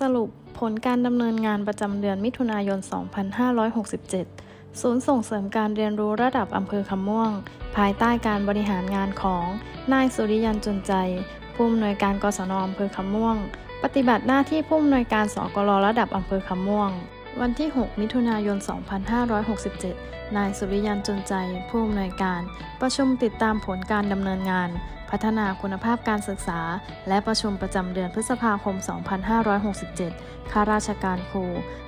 สรุปผลการดำเนินงานประจำเดือนมิถุนายน 2567 ศูนย์ส่งเสริมการเรียนรู้ระดับอำเภอคำม่วง ภายใต้การบริหารงานของนายสุริยันจุนใจ ผู้อำนวยการกศนอำเภอคำม่วง ปฏิบัติหน้าที่ผู้อำนวยการสกลระดับอำเภอคำม่วง วันที่ 6 มิถุนายน 2567 นายสุริยันจุนใจ ผู้อำนวยการ ประชุมติดตามผลการดำเนินงาน พัฒนาคุณภาพการศึกษา และประชุมประจำเดือนพฤษภาคม 2567 ข้าราชการครู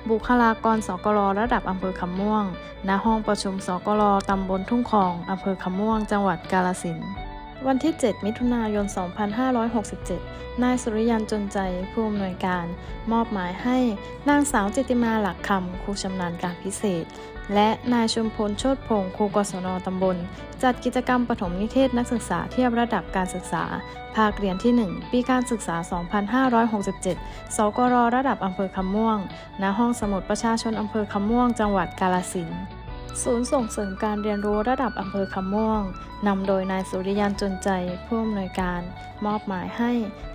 บุคลากรสกลระดับอำเภอคำม่วง ณ ห้องประชุมสกลตำบลทุ่งคองอำเภอคำม่วง จังหวัดกาลสินธุ์ วันที่ 7 มิถุนายน 2567 นายสุริยันจนใจ ผู้อำนวยการ มอบหมายให้นางสาวจิติมาหลักคำครูชำนาญการพิเศษ และนายชุมพลโชติพงศ์ครูกศนตำบล จัดกิจกรรมปฐมนิเทศนักศึกษาเทียบระดับการศึกษา ภาคเรียนที่ 1 ปีการศึกษา 2567 สกรระดับอำเภอคำม่วง ณ ห้องสมุดประชาชนอำเภอคำม่วง จังหวัดกาฬสินธุ์ ศูนย์ส่งเสริมการเรียนรู้ระดับอำเภอคำม่วง นำโดยนายสุริยันจนใจ ผู้อำนวยการ มอบหมายให้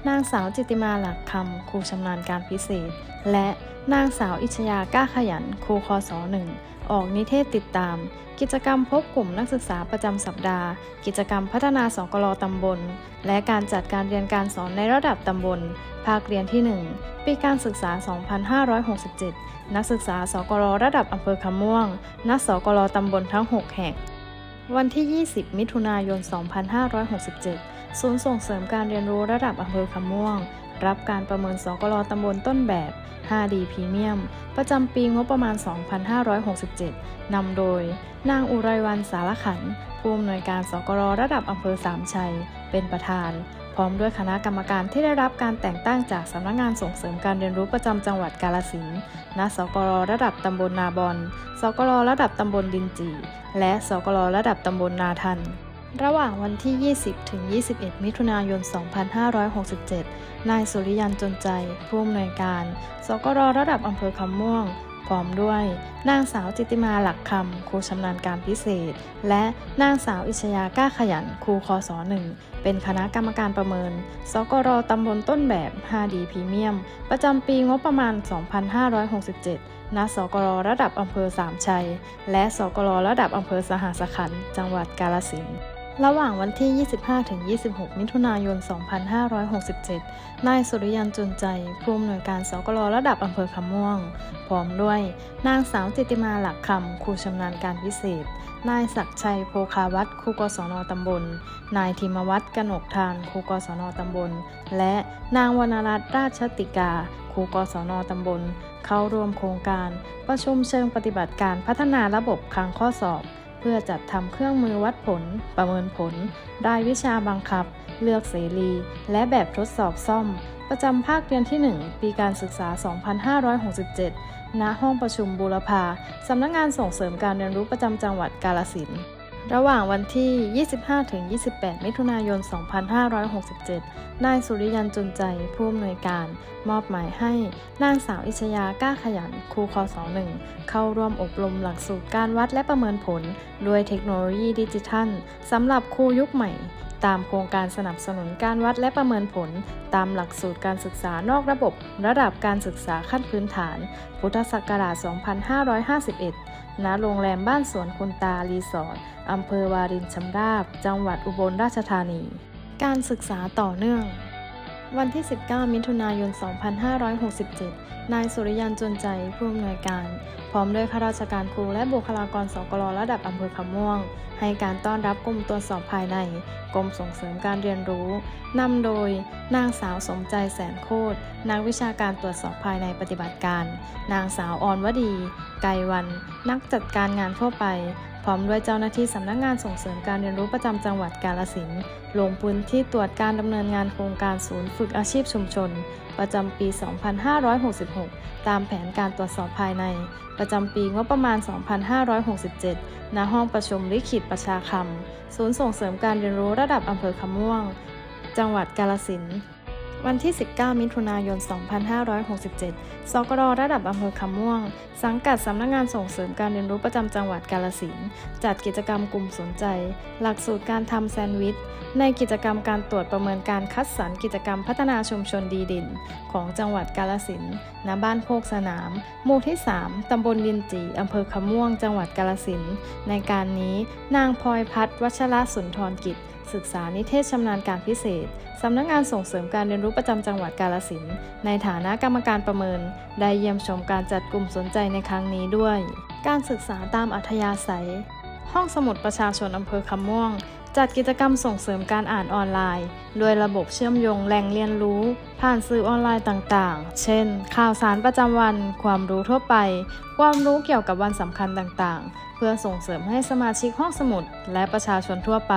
นางสาวจิตติมาหลักคำครูชำนาญการพิเศษและนางสาวอิชยาก้าขยันครูคศหนึ่งออกนิเทศติดตาม กิจกรรมพบกลุ่มนักศึกษาประจำสัปดาห์ กิจกรรมพัฒนาสกลตำบล และการจัดการเรียนการสอนในระดับตำบล ภาคเรียนที่ 1 ปีการศึกษา 2567 นักศึกษาสกลระดับอำเภอคำม่วงณสกลตำบลทั้ง 6 แห่ง วันที่ 20 มิถุนายน 2567 ศูนย์ส่งเสริมการเรียนรู้ระดับอำเภอคำม่วง รับการประเมินสกลตำบลต้นแบบ 5D พรีเมียม ประจำปีงบประมาณ 2567 นำโดย นางอุไรวันสารขัน ผู้อำนวยการสกลระดับอำเภอสามชัย เป็นประธาน พร้อมด้วยคณะกรรมการที่ได้รับการแต่งตั้งจากสำนักงานส่งเสริมการเรียนรู้ประจำจังหวัดกาฬสินณสกลระดับตำบลนาบอนสกลระดับตำบลดินจี และสกลระดับตำบลนาทัน ระหว่างวันที่ 20 ถึง 21 มิถุนายน 2567 นายสุริยันจนใจ ผู้อำนวยการ สกลระดับอำเภอคำม่วง พร้อมด้วย นางสาวจิติมาหลักคำ ครูชำนาญการพิเศษ และนางสาวอิชยาก้าขยัน ครูคศหนึ่ง เป็นคณะกรรมการประเมิน สกรตำบลต้นแบบ 5D พรีเมียม ประจำปีงบประมาณ 2567ณสกรระดับอำเภอสามชัย และสกรระดับอำเภอสหสขันธ์จังหวัดกาฬสินธุ์ ระหว่างวันที่ 25-26 มิถุนายน 2567 นายสุริยันจุนใจ ผู้อำนวยการสกลระดับอำเภอคำม่วง พร้อมด้วย นางสาวจิติมาหลักคำ ครูชำนาญการพิเศษ นายศักชัยโพคาวัตรครูกศนตำบล นายธิมวัฒน์กนกทาน ครูกศนตำบล และนางวรรณรัตน์ราชติกา ครูกศนตำบล เข้าร่วมโครงการ ประชุมเชิงปฏิบัติการพัฒนาระบบคลังข้อสอบ เพื่อจัดทำเครื่องมือวัดผล ประเมินผล รายวิชาบังคับ เลือกเสรี และแบบทดสอบซ่อม ประจำภาคเรียนที่ 1 ปีการศึกษา 2567 ณ ห้องประชุมบูรพาสำนักงานส่งเสริมการเรียนรู้ประจำจังหวัดกาลสินธุ์ ระหว่างวันที่ 25-28 มิถุนายน 2567 นายสุริยันจุนใจ ผู้อำนวยการ มอบหมายให้นางสาวอิชยากล้าขยัน ครูคศหนึ่งเข้าร่วมอบรมหลักสูตรการวัดและประเมินผล ด้วยเทคโนโลยีดิจิทัลสำหรับครูยุคใหม่ ตามโครงการสนับสนุนการวัดและประเมินผล ตามหลักสูตรการศึกษานอกระบบ ระดับการศึกษาขั้นพื้นฐาน พุทธศักราช 2551 ณโรงแรมบ้านสวนคุณตารีสอร์ทอำเภอวารินชำราบ จังหวัดอุบลราชธานี การศึกษาต่อเนื่อง วันที่ 19 มิถุนายน 2567 นายสุริยันจนใจ ผู้อำนวยการ พร้อมด้วยข้าราชการครูและบุคลากรสกลระดับอำเภอคำม่วง ให้การต้อนรับกรมตรวจสอบภายใน กรมส่งเสริมการเรียนรู้ นำโดย นางสาวสมใจแสนโคตร นักวิชาการตรวจสอบภายในปฏิบัติการ นางสาวออนวดี ไกวัน นักจัดการงานทั่วไป พร้อมด้วยเจ้าหน้าที่สำนักงานส่งเสริมการเรียนรู้ประจำจังหวัดกาฬสินลงพื้นที่ตรวจการดำเนินงานโครงการศูนย์ฝึกอาชีพชุมชน ประจำปี 2566 ตามแผนการตรวจสอบภายใน ประจำปีงบประมาณ 2567 ณ ห้องประชุมลิขิตประชาคมศูนย์ส่งเสริมการเรียนรู้ระดับอำเภอคำม่วง จังหวัดกาฬสิน วันที่ 19 มิถุนายน 2567 สกรระดับอำเภอคำม่วง สังกัดสำนักงานส่งเสริมการเรียนรู้ประจำจังหวัดกาลสินธุ์จัดกิจกรรมกลุ่มสนใจ หลักสูตรการทำแซนด์วิช ในกิจกรรมการตรวจประเมินการคัดสรรกิจกรรมพัฒนาชุมชนดีด่นของจังหวัดกาลสินธุ์ณบ้านโคกสนาม หมู่ที่ 3 ตำบลดินจีอำเภอคำม่วง จังหวัดกาลสินธุ์ในการนี้ นางพลอยพัฒน์วัชรสุนทรกิจ ศึกษานิเทศชำนาญการพิเศษ สำนักงานส่งเสริมการเรียนรู้ประจำจังหวัดกาลสินในฐานะกรรมการประเมิน ได้เยี่ยมชมการจัดกลุ่มสนใจในครั้งนี้ด้วย การศึกษาตามอัธยาศัย ห้องสมุดประชาชนอำเภอคำม่วง จัดกิจกรรมส่งเสริมการอ่านออนไลน์ โดยระบบเชื่อมโยงแหล่งเรียนรู้ ผ่านสื่อออนไลน์ต่างๆ เช่น ข่าวสารประจำวัน ความรู้ทั่วไป ความรู้เกี่ยวกับวันสำคัญต่างๆ เพื่อส่งเสริมให้สมาชิกห้องสมุด และประชาชนทั่วไป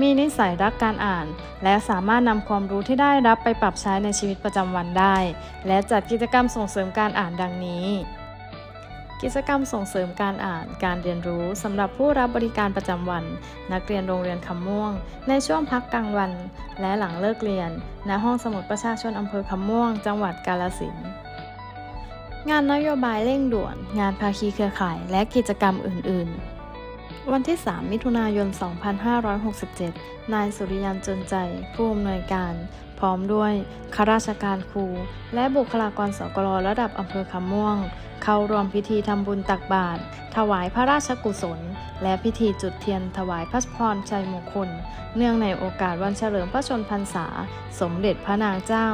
มีนิสัยรักการอ่าน และสามารถนำความรู้ที่ได้รับไปปรับใช้ในชีวิตประจำวันได้ และจัดกิจกรรมส่งเสริมการอ่านดังนี้ กิจกรรมส่งเสริมการอ่านการเรียนรู้สำหรับผู้รับบริการประจำวัน นักเรียนโรงเรียนคำม่วง ในช่วงพักกลางวัน และหลังเลิกเรียน ณห้องสมุดประชาชนอำเภอคำม่วง จังหวัดกาลสินงานนโยบายเร่งด่วน งานภาคีเครือข่าย และกิจกรรมอื่น ๆ วันที่ 3 มิถุนายน 2567 นายสุริยันจนใจ ผู้อำนวยการ พร้อมด้วยข้าราชการครู และบุคลากรสกลระดับอำเภอคำม่วง เข้าร่วมพิธีทำบุญตักบาตรถวายพระราชกุศล และพิธีจุดเทียนถวายพระพรชัยมงคล เนื่องในโอกาสวันเฉลิมพระชนพรรษา สมเด็จพระนางเจ้า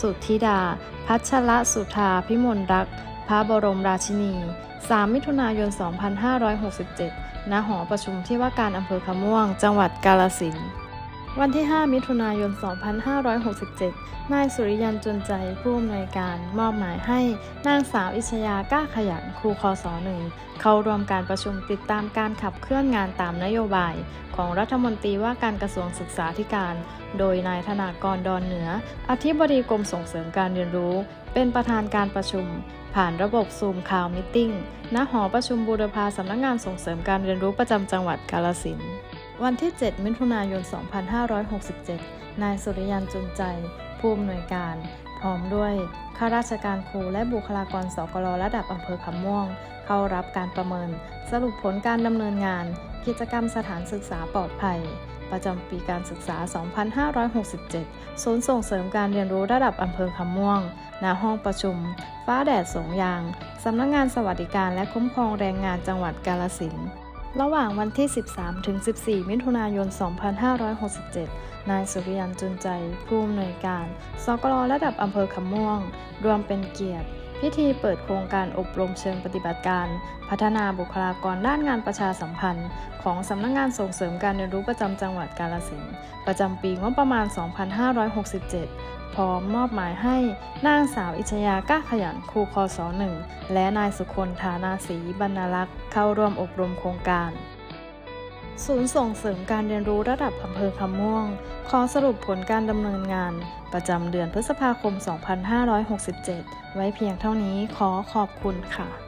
สุทธิดา พัชรสุธาพิมลรักษ์ พระบรมราชินี 3 มิถุนายน 2567 ณ หอประชุมที่ว่าการอำเภอคำม่วง จังหวัดกาลสินธุ์วันที่ 5 มิถุนายน 2567 นายสุริยันจุนใจผู้อำนวยการมอบหมายให้นางสาวอิชยาก้าขยันครูคอสอหนึ่งเข้าร่วมการประชุมติดตามการขับเคลื่อนงานตามนโยบาย ของรัฐมนตรีว่าการกระทรวงศึกษาธิการ โดยนายธนากรดอนเหนือ อธิบดีกรมส่งเสริมการเรียนรู้ เป็นประธานการประชุม ผ่านระบบซูมข่าวมิทติ้งณหอประชุมบูรพาสำนักงงานส่งเสริมการเรียนรู้ประจำจังหวัดกาลสินวันที่ 7 มิถุนายน 2567 นายสุริยันจุนใจ ผู้อำนวยการ พร้อมด้วยข้าราชการครูและบุคลากรสกลระดับอำเภอคำม่วง เข้ารับการประเมิน สรุปผลการดำเนินงาน กิจกรรมสถานศึกษาปลอดภัย ประจำปีการศึกษา 2567 ศูนย์ส่งเสริมการเรียนรู้ระดับอำเภอคำม่วง ณห้องประชุม ฟ้าแดดสงยาง สำนักงงานสวัสดิการและคุ้มครองแรงงานจังหวัดกาลสินระหว่างวันที่ 13 ถึง 14 มิถุนายน 2567 นายสุริยันจุนใจ ผู้อำนวยการ สกลระดับอำเภอคำม่วง รวมเป็นเกียรติ พิธีเปิดโครงการอบรมเชิงปฏิบัติการ พัฒนาบุคลากรด้านงานประชาสัมพันธ์ ของสำนักงงานส่งเสริมการเรียนรู้ประจำจังหวัดกาลสินธุ์ประจำปีงบประมาณ 2567 พร้อมมอบหมายให้นางสาวอิชยาก้าขยันครูคอสอหนึ่งและนายสุคนธานาศรีบรรณลักษ์เข้าร่วมอบรมโครงการ ศูนย์ส่งเสริมการเรียนรู้ระดับอำเภอคำม่วง ขอสรุปผลการดำเนินงาน ประจำเดือนพฤษภาคม 2567 ไว้เพียงเท่านี้ขอขอบคุณค่ะ